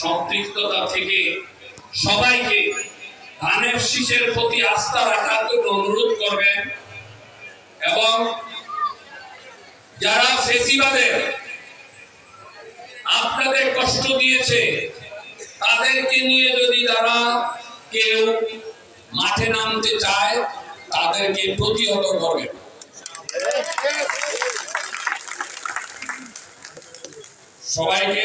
সম্পৃক্ততা থেকে সবাইকে ধানের শীষের প্রতি আস্থা রাখার জন্য অনুরোধ করবেন এবং যারা ফেসিবাদের আপনাদের কষ্ট দিয়েছে, তাদেরকে নিয়ে যদি তারা কেউ মাঠে নামতে চায়, তাদেরকে প্রতিহত করবেন। সবাইকে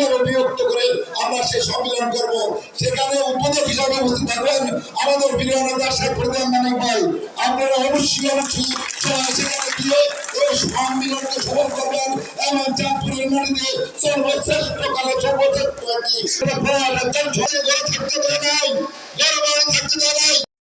বিভাগে বিভক্ত করে আমরা সেই সম্মেলন করব। সেখানে উদ্বোধক হিসাবে উপস্থিত থাকবেন আমাদের প্রিয় নেতা শেখ প্রধান মানিক ভাই। আপনারা অবশ্যই অবশ্যই সেখানে গিয়ে এই সম্মেলনকে সফল করবেন এবং চাঁদপুরের মাটিতে সর্বশ্রেষ্ঠ কালে সর্বশ্রেষ্ঠ একটি থাকতে পারে নাই